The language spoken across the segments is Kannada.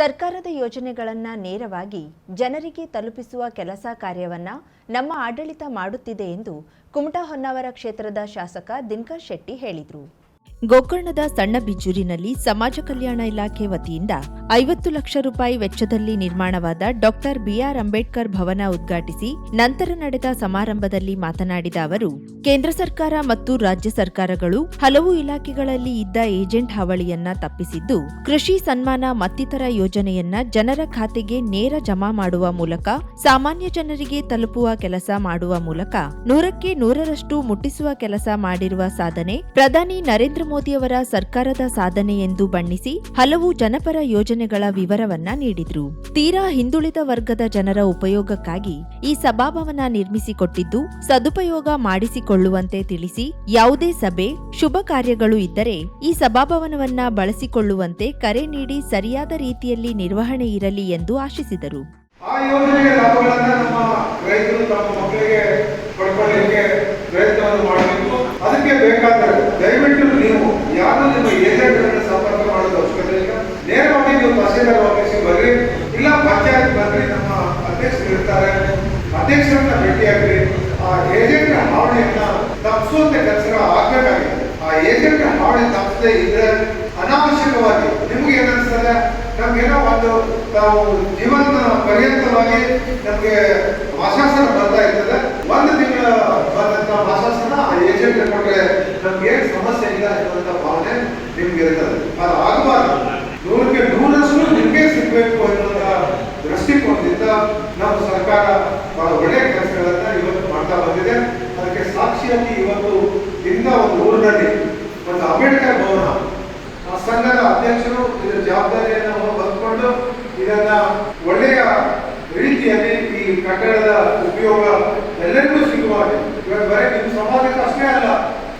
ಸರ್ಕಾರದ ಯೋಜನೆಗಳನ್ನು ನೇರವಾಗಿ ಜನರಿಗೆ ತಲುಪಿಸುವ ಕೆಲಸ ಕಾರ್ಯವನ್ನ ನಮ್ಮ ಆಡಳಿತ ಮಾಡುತ್ತಿದೆ ಎಂದು ಕುಮಟಾ ಹೊನ್ನಾವರ ಕ್ಷೇತ್ರದ ಶಾಸಕ ದಿನಕರ್ ಶೆಟ್ಟಿ ಹೇಳಿದರು. ಗೋಕರ್ಣದ ಸಣ್ಣ ಬಿಜ್ಜೂರಿನಲ್ಲಿ ಸಮಾಜ ಕಲ್ಯಾಣ ಇಲಾಖೆ ವತಿಯಿಂದ ಐವತ್ತು ಲಕ್ಷ ರೂಪಾಯಿ ವೆಚ್ಚದಲ್ಲಿ ನಿರ್ಮಾಣವಾದ ಡಾಕ್ಟರ್ ಬಿಆರ್ ಅಂಬೇಡ್ಕರ್ ಭವನ ಉದ್ಘಾಟಿಸಿ ನಂತರ ನಡೆದ ಸಮಾರಂಭದಲ್ಲಿ ಮಾತನಾಡಿದ ಅವರು, ಕೇಂದ್ರ ಸರ್ಕಾರ ಮತ್ತು ರಾಜ್ಯ ಸರ್ಕಾರಗಳು ಹಲವು ಇಲಾಖೆಗಳಲ್ಲಿ ಇದ್ದ ಏಜೆಂಟ್ ಹಾವಳಿಯನ್ನ ತಪ್ಪಿಸಿದ್ದು, ಕೃಷಿ ಸನ್ಮಾನ ಮತ್ತಿತರ ಯೋಜನೆಯನ್ನ ಜನರ ಖಾತೆಗೆ ನೇರ ಜಮಾ ಮಾಡುವ ಮೂಲಕ ಸಾಮಾನ್ಯ ಜನರಿಗೆ ತಲುಪುವ ಕೆಲಸ ಮಾಡುವ ಮೂಲಕ ನೂರಕ್ಕೆ ನೂರರಷ್ಟು ಮುಟ್ಟಿಸುವ ಕೆಲಸ ಮಾಡಿರುವ ಸಾಧನೆ ಪ್ರಧಾನಿ ನರೇಂದ್ರ ಮೋದಿಯವರ ಸರ್ಕಾರದ ಸಾಧನೆ ಎಂದು ಬಣ್ಣಿಸಿ ಹಲವು ಜನಪರ ಯೋಜನೆಗಳ ವಿವರವನ್ನ ನೀಡಿದ್ರು. ತೀರಾ ಹಿಂದುಳಿದ ವರ್ಗದ ಜನರ ಉಪಯೋಗಕ್ಕಾಗಿ ಈ ಸಭಾಭವನ ನಿರ್ಮಿಸಿಕೊಟ್ಟಿದ್ದು, ಸದುಪಯೋಗ ಮಾಡಿಸಿಕೊಳ್ಳುವಂತೆ ತಿಳಿಸಿ ಯಾವುದೇ ಸಭೆ, ಶುಭ ಕಾರ್ಯಗಳು ಇದ್ದರೆ ಈ ಸಭಾಭವನವನ್ನ ಬಳಸಿಕೊಳ್ಳುವಂತೆ ಕರೆ ನೀಡಿ ಸರಿಯಾದ ರೀತಿಯಲ್ಲಿ ನಿರ್ವಹಣೆ ಇರಲಿ ಎಂದು ಆಶಿಸಿದರು. ಆ ಯೋಜನೆಯ ಲಾಭಗಳನ್ನು ನಮ್ಮ ರೈತರು, ತಮ್ಮ ಮಕ್ಕಳಿಗೆ ಅಧ್ಯಕ್ಷರನ್ನ ಭೇಟಿಯಾಗ್ರಿ. ಆ ಏಜೆಂಟ್ ಹಾವಳಿಯನ್ನ ತಪ್ಪಿಸುವಂತ ಕೆಲಸ ಆಗ್ಬೇಕಾಗಿದೆ. ಆ ಏಜೆಂಟ್ ಹಾವಳಿ ತಪ್ಪದೆ ಇದ್ರೆ ಅನಾವಶ್ಯಕವಾಗಿ ನಿಮ್ಗೆ ಏನನ್ಸ್ತದೆ ನಮ್ಗೇನೋ ಒಂದು ನಾವು ಜೀವನ ಪರ್ಯಂತವಾಗಿ ನಮ್ಗೆ ಮಾಸಾಸನ ಬರ್ತಾ ಇರ್ತದೆ. ಒಂದು ತಿಂಗಳ ಬಂದಂತ ಮಾಸಾಸನ ಆ ಏಜೆಂಟ್ ಕೊಟ್ರೆ ನಮ್ಗೆ ಏನ್ ಸಮಸ್ಯೆ ಇಲ್ಲ ಎನ್ನುವಂತ ಭಾವನೆ ನಿಮ್ಗೆ ಇರ್ತದೆ. ಅದು ಅಂಬೇಡ್ಕರ್ ಭವನ ಆ ಸಂಘದ ಅಧ್ಯಕ್ಷರು ಇದರ ಜವಾಬ್ದಾರಿಯನ್ನು ಹೊತ್ಕೊಂಡು ಇದನ್ನ ಒಳ್ಳೆಯ ರೀತಿಯಲ್ಲಿ ಈ ಕಟ್ಟಡದ ಉಪಯೋಗ ಎಲ್ಲರಿಗೂ ಸಿಗುವ ಇವಾಗ ಬರೀ ನಿಮ್ಮ ಸಮಾಜಕ್ಕೆ ಅಷ್ಟೇ ಅಲ್ಲ,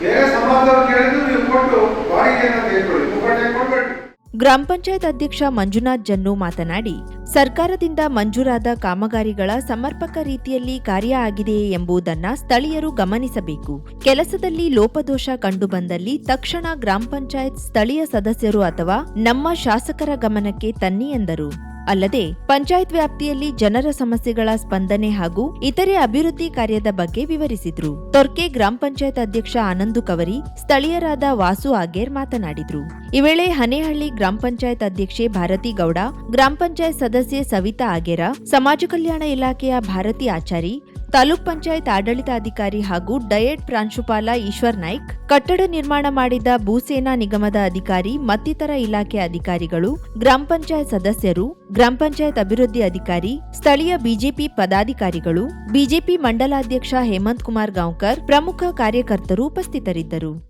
ಬೇರೆ ಸಮಾಜದವ್ರು ಕೇಳಿದ್ರು ನೀವು ಕೊಟ್ಟು ಬಾಡಿಗೆಯನ್ನು ತೆಗೆದುಕೊಳ್ಳಿ. ಮುಖಂಡ ಕೊಡ್ಬೇಡಿ ಗ್ರಾಮ ಪಂಚಾಯತ್ ಅಧ್ಯಕ್ಷ ಮಂಜುನಾಥ್ ಜನ್ನು ಮಾತನಾಡಿ, ಸರ್ಕಾರದಿಂದ ಮಂಜೂರಾದ ಕಾಮಗಾರಿಗಳ ಸಮರ್ಪಕ ರೀತಿಯಲ್ಲಿ ಕಾರ್ಯ ಆಗಿದೆಯೇ ಎಂಬುದನ್ನ ಸ್ಥಳೀಯರು ಗಮನಿಸಬೇಕು. ಕೆಲಸದಲ್ಲಿ ಲೋಪದೋಷ ಕಂಡುಬಂದಲ್ಲಿ ತಕ್ಷಣ ಗ್ರಾಮ ಪಂಚಾಯತ್ ಸ್ಥಳೀಯ ಸದಸ್ಯರು ಅಥವಾ ನಮ್ಮ ಶಾಸಕರ ಗಮನಕ್ಕೆ ತನ್ನಿ ಎಂದರು. ಅಲ್ಲದೆ ಪಂಚಾಯತ್ ವ್ಯಾಪ್ತಿಯಲ್ಲಿ ಜನರ ಸಮಸ್ಯೆಗಳ ಸ್ಪಂದನೆ ಹಾಗೂ ಇತರೆ ಅಭಿವೃದ್ಧಿ ಕಾರ್ಯದ ಬಗ್ಗೆ ವಿವರಿಸಿದ್ರು. ತೊರ್ಕೆ ಗ್ರಾಮ ಪಂಚಾಯತ್ ಅಧ್ಯಕ್ಷ ಆನಂದು ಕವರಿ, ಸ್ಥಳೀಯರಾದ ವಾಸು ಆಗೇರ್ ಮಾತನಾಡಿದ್ರು. ಈ ವೇಳೆ ಹನೇಹಳ್ಳಿ ಗ್ರಾಮ ಪಂಚಾಯತ್ ಅಧ್ಯಕ್ಷೆ ಭಾರತಿ ಗೌಡ, ಗ್ರಾಮ ಪಂಚಾಯತ್ ಸದಸ್ಯೆ ಸವಿತಾ ಆಗೇರ, ಸಮಾಜ ಕಲ್ಯಾಣ ಇಲಾಖೆಯ ಭಾರತಿ ಆಚಾರಿ ತಾಲೂಕ್ ಪಂಚಾಯತ್ ಆಡಳಿತಾಧಿಕಾರಿ ಹಾಗೂ ಡಯಟ್ ಪ್ರಾಂಶುಪಾಲ ಈಶ್ವರ್ ನಾಯ್ಕ್, ಕಟ್ಟಡ ನಿರ್ಮಾಣ ಮಾಡಿದ ಭೂಸೇನಾ ನಿಗಮದ ಅಧಿಕಾರಿ, ಮತ್ತಿತರ ಇಲಾಖೆ ಅಧಿಕಾರಿಗಳು, ಗ್ರಾಮ ಪಂಚಾಯತ್ ಸದಸ್ಯರು, ಗ್ರಾಮ ಪಂಚಾಯತ್ ಅಭಿವೃದ್ಧಿ ಅಧಿಕಾರಿ, ಸ್ಥಳೀಯ ಬಿಜೆಪಿ ಪದಾಧಿಕಾರಿಗಳು, ಬಿಜೆಪಿ ಮಂಡಲಾಧ್ಯಕ್ಷ ಹೇಮಂತ್ ಕುಮಾರ್ ಗಾಂವ್ಕರ್, ಪ್ರಮುಖ ಕಾರ್ಯಕರ್ತರು ಉಪಸ್ಥಿತರಿದ್ದರು.